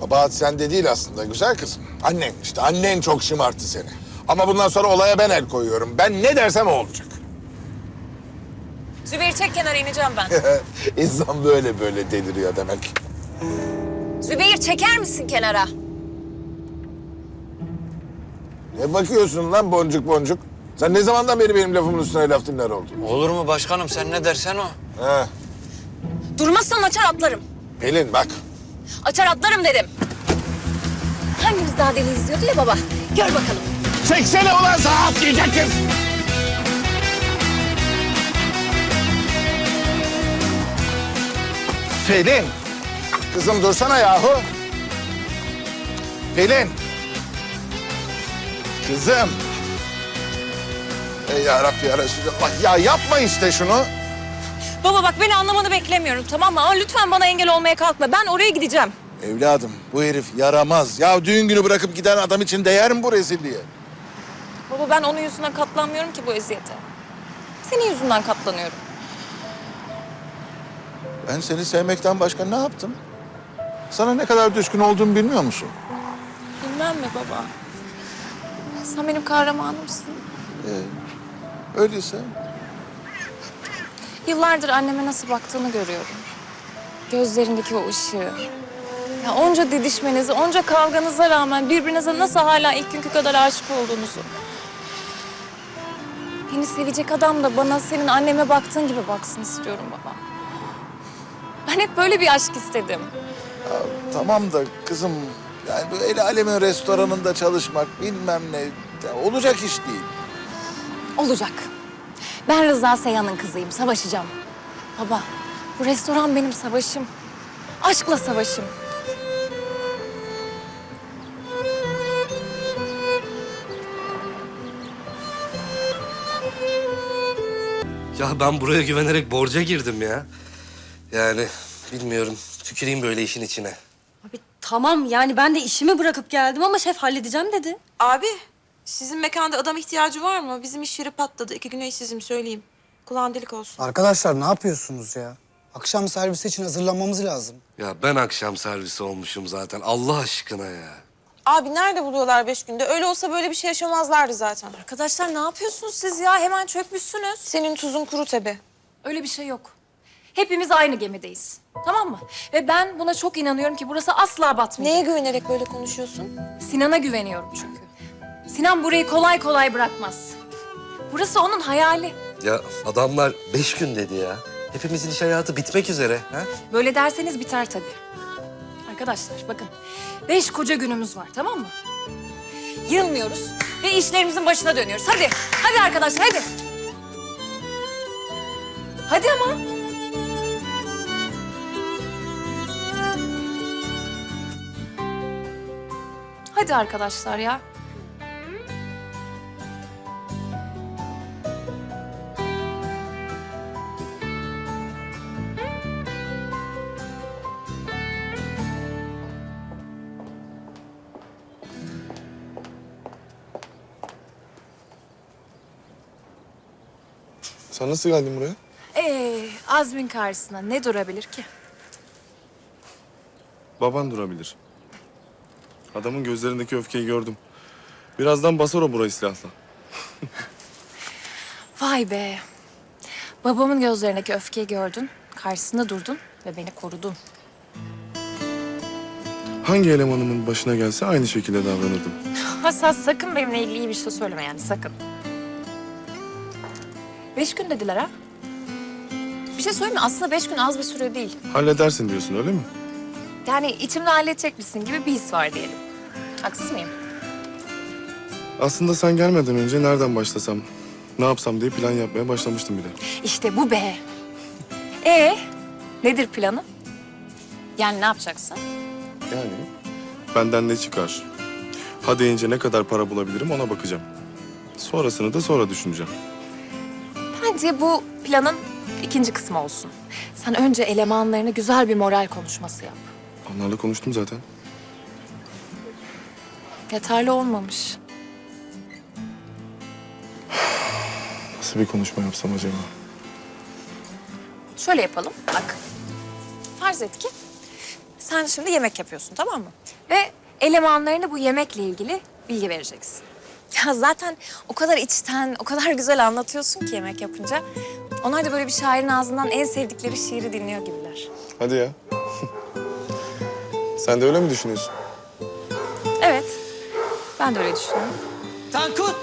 Kabahat sende değil aslında güzel kızım. Annen işte annen çok şımarttı seni. Ama bundan sonra olaya ben el koyuyorum. Ben ne dersem o olacak. Zübeyir çek kenara ineceğim ben. İnsan böyle böyle deliriyor demek. Zübeyir çeker misin kenara? Ne bakıyorsun lan boncuk boncuk? Sen ne zamandan beri benim lafımın üstüne laf dinler oldun? Olur mu başkanım sen ne dersen o. He. Durmazsan açar atlarım. Pelin bak. Açar atlarım dedim. Hangimiz daha deli izliyordu ya baba? Gör bakalım. Çeksene ulan sağa atlayacak. Pelin. Kızım dursana yahu. Pelin. Kızım. Ey yarabbi ya Resulallah. Ya yapma işte şunu. Baba bak beni anlamanı beklemiyorum tamam mı? Ama lütfen bana engel olmaya kalkma. Ben oraya gideceğim. Evladım bu herif yaramaz. Ya düğün günü bırakıp giden adam için değer mi bu rezilliğe? Baba ben onun yüzünden katlanmıyorum ki bu eziyete. Senin yüzünden katlanıyorum. Ben seni sevmekten başka ne yaptım? Sana ne kadar düşkün olduğumu bilmiyor musun? Bilmem mi baba? Sen benim kahramanımsın. Öyleyse. Yıllardır anneme nasıl baktığını görüyorum. Gözlerindeki o ışığı. Ya onca didişmenize, onca kavganıza rağmen birbirinize nasıl hala ilk günkü kadar aşık olduğunuzu. Beni sevecek adam da bana senin anneme baktığın gibi baksın istiyorum baba. Ben hep böyle bir aşk istedim. Ya, tamam da kızım yani bu el alemin restoranında çalışmak bilmem ne ya, olacak iş değil. Olacak. Ben Rıza Seyhan'ın kızıyım, savaşacağım. Baba, bu restoran benim savaşım. Aşkla savaşım. Ya ben buraya güvenerek borca girdim ya. Yani bilmiyorum. Tüküreyim böyle işin içine. Abi tamam yani ben de işimi bırakıp geldim ama şef halledeceğim dedi. Abi, sizin mekanda adam ihtiyacı var mı? Bizim iş yeri patladı. İki güne işsizim söyleyeyim. Kulağın delik olsun. Arkadaşlar ne yapıyorsunuz ya? Akşam servisi için hazırlanmamız lazım. Ya ben akşam servisi olmuşum zaten. Allah aşkına ya. Abi nerede buluyorlar beş günde? Öyle olsa böyle bir şey yaşamazlardı zaten. Arkadaşlar ne yapıyorsunuz siz ya? Hemen çökmüşsünüz. Senin tuzun kuru tabi. Öyle bir şey yok. Hepimiz aynı gemideyiz. Tamam mı? Ve ben buna çok inanıyorum ki burası asla batmayacak. Neye güvenerek böyle konuşuyorsun? Sinan'a güveniyorum çünkü. Sinan burayı kolay kolay bırakmaz. Burası onun hayali. Ya adamlar beş gün dedi ya. Hepimizin iş hayatı bitmek üzere. Ha? Böyle derseniz biter tabii. Arkadaşlar bakın. Beş koca günümüz var tamam mı? Yılmıyoruz ve işlerimizin başına dönüyoruz. Hadi, hadi arkadaşlar hadi. Hadi ama. Hadi arkadaşlar ya. Sen nasıl geldin buraya? Ee, Azmin karşısına ne durabilir ki? Baban durabilir. Adamın gözlerindeki öfkeyi gördüm. Birazdan basar o burayı silahla. Vay be. Babamın gözlerindeki öfkeyi gördün, karşısında durdun ve beni korudun. Hangi elemanımın başına gelse aynı şekilde davranırdım. Hassas sakın benimle ilgili iyi bir şey söyleme yani sakın. Beş gün dediler ha? Bir şey söyleyeyim mi? Aslında beş gün az bir süre değil. Halledersin diyorsun öyle mi? Yani içimde halledecekmişsin gibi bir his var diyelim. Haksız mıyım? Aslında sen gelmeden önce nereden başlasam, ne yapsam diye plan yapmaya başlamıştım bile. İşte bu be. Ee, nedir planın? Yani ne yapacaksın? Yani benden ne çıkar? Ha deyince ne kadar para bulabilirim ona bakacağım. Sonrasını da sonra düşüneceğim. Bence bu planın ikinci kısmı olsun. Sen önce elemanlarına güzel bir moral konuşması yap. Onlarla konuştum zaten. Yeterli olmamış. Nasıl bir konuşma yapsam acaba? Şöyle yapalım. Bak. Farz et ki sen şimdi yemek yapıyorsun tamam mı? Ve elemanlarına bu yemekle ilgili bilgi vereceksin. Ya zaten o kadar içten, o kadar güzel anlatıyorsun ki yemek yapınca. Onlar da böyle bir şairin ağzından en sevdikleri şiiri dinliyor gibiler. Hadi ya. Sen de öyle mi düşünüyorsun? Evet, ben de öyle düşünüyorum. Tankut!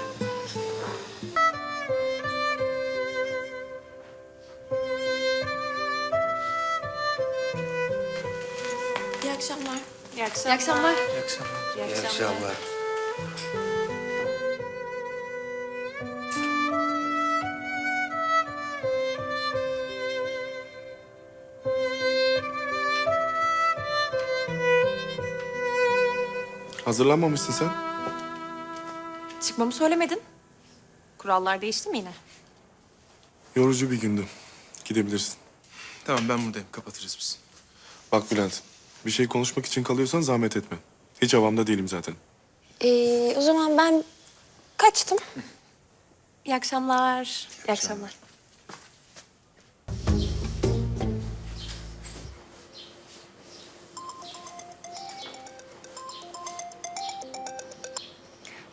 İyi akşamlar. İyi akşamlar. İyi akşamlar. İyi akşamlar. Hazırlanmamışsın sen. Çıkmamı söylemedin. Kurallar değişti mi yine? Yorucu bir gündü. Gidebilirsin. Tamam ben buradayım. Kapatırız biz. Bak Bülent, bir şey konuşmak için kalıyorsan zahmet etme. Hiç havamda değilim zaten. Ee, o zaman ben kaçtım. İyi akşamlar. İyi akşamlar.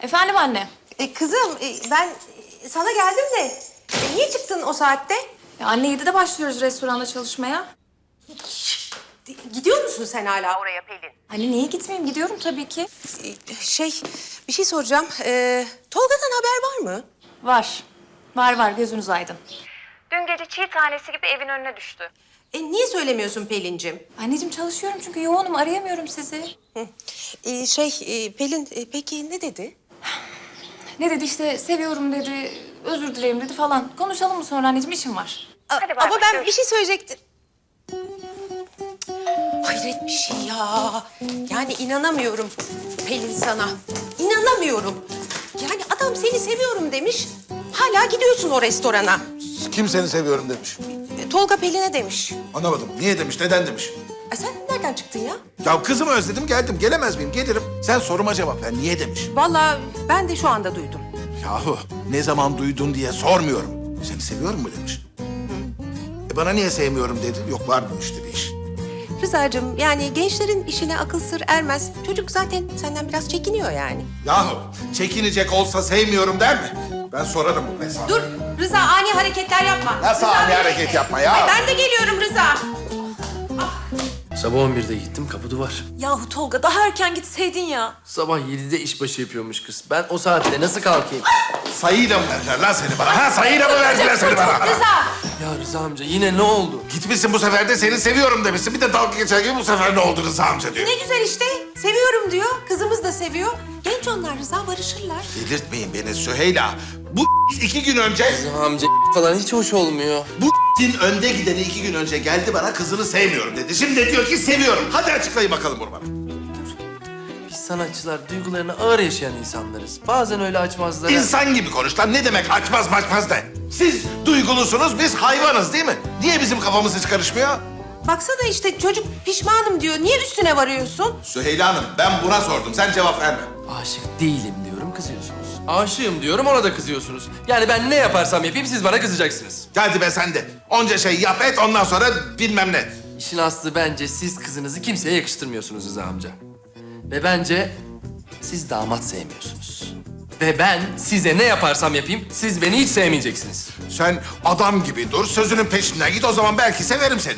Efendim anne. E, kızım e, ben sana geldim de e, niye çıktın o saatte? Ya anne 7'de başlıyoruz restoranda çalışmaya. Gidiyor musun sen hala oraya Pelin? Anne niye gitmeyeyim? Gidiyorum tabii ki. E, şey bir şey soracağım. E, Tolga'dan haber var mı? Var. Var var gözünüz aydın. Dün gece çiğ tanesi gibi evin önüne düştü. E, niye söylemiyorsun Pelin'cim? Anneciğim çalışıyorum çünkü yoğunum arayamıyorum sizi. Hı. E, şey e, Pelin e, peki ne dedi? Ne dedi işte seviyorum dedi, özür dilerim dedi falan. Konuşalım mı sonra anneciğim işim var. Hadi bay ama bay, ben görüşürüz. bir şey söyleyecektim. Hayret bir şey ya. Yani inanamıyorum Pelin sana. İnanamıyorum. Yani adam seni seviyorum demiş. Hala gidiyorsun o restorana. Kim seni seviyorum demiş. E, Tolga Pelin'e demiş. Anlamadım. Niye demiş, neden demiş? E, sen nereden çıktın ya? Ya kızımı özledim geldim. Gelemez miyim? Gelirim. Sen soruma cevap ver. Niye demiş? Vallahi ben de şu anda duydum. Yahu ne zaman duydun diye sormuyorum. Seni seviyorum mu demiş. E bana niye sevmiyorum dedi. Yok var bu işte bir iş. Rıza'cığım yani gençlerin işine akıl sır ermez. Çocuk zaten senden biraz çekiniyor yani. Yahu çekinecek olsa sevmiyorum der mi? Ben sorarım bu hesabı. Dur Rıza ani hareketler yapma. Nasıl Rıza, ani hareket yapma ya? Ay, ben de geliyorum Rıza. Sabah 11'de gittim kapı duvar. Yahu Tolga daha erken gitseydin ya. Sabah 7'de işbaşı yapıyormuş kız. Ben o saatte nasıl kalkayım? Sayıyla mı verdiler lan seni bana? Ha sayıyla mı verdiler seni bana? Ya Rıza amca yine ne oldu? Gitmişsin bu sefer de seni seviyorum demişsin. Bir de dalga geçer gibi bu sefer ne oldu Rıza amca diyor. Ne güzel işte. Seviyorum diyor. Kızımız da seviyor. Genç onlar Rıza barışırlar. Delirtmeyin beni Süheyla. Bu iki gün önce, Rıza amca falan hiç hoş olmuyor. bu önde gideni iki gün önce geldi bana kızını sevmiyorum dedi. Şimdi de diyor ki seviyorum. Hadi açıklayın bakalım bunu bana. Biz sanatçılar duygularını ağır yaşayan insanlarız. Bazen öyle açmazlar. İnsan gibi konuş lan. Ne demek açmaz maçmaz de. Siz duygulusunuz, biz hayvanız değil mi? Niye bizim kafamız hiç karışmıyor? Baksana işte çocuk pişmanım diyor. Niye üstüne varıyorsun? Süheyla Hanım, ben buna sordum. Sen cevap verme. Aşık değilim diyorum kızıyorsunuz. Aşığım diyorum ona da kızıyorsunuz. Yani ben ne yaparsam yapayım siz bana kızacaksınız. Hadi be sen de. Onca şey yap et, ondan sonra bilmem ne. İşin aslı bence siz kızınızı kimseye yakıştırmıyorsunuz Rıza amca. Ve bence siz damat sevmiyorsunuz. Ve ben size ne yaparsam yapayım siz beni hiç sevmeyeceksiniz. Sen adam gibi dur, sözünün peşinden git. O zaman belki severim seni.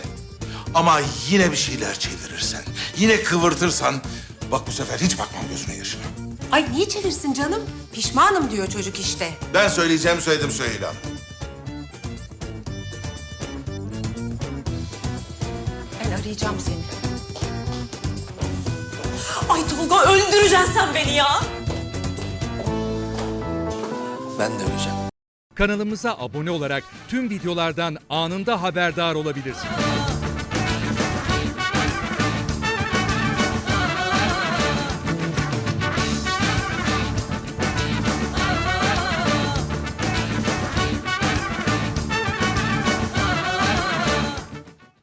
Ama yine bir şeyler çevirirsen, yine kıvırtırsan... Bak bu sefer hiç bakmam gözüne yaşına. Ay niye çevirsin canım? Pişmanım diyor çocuk işte. Ben söyleyeceğim söyledim Süheyla Hanım. Ben arayacağım seni. Ay Tolga öldüreceksin sen beni ya. Ben de öleceğim. Kanalımıza abone olarak tüm videolardan anında haberdar olabilirsiniz.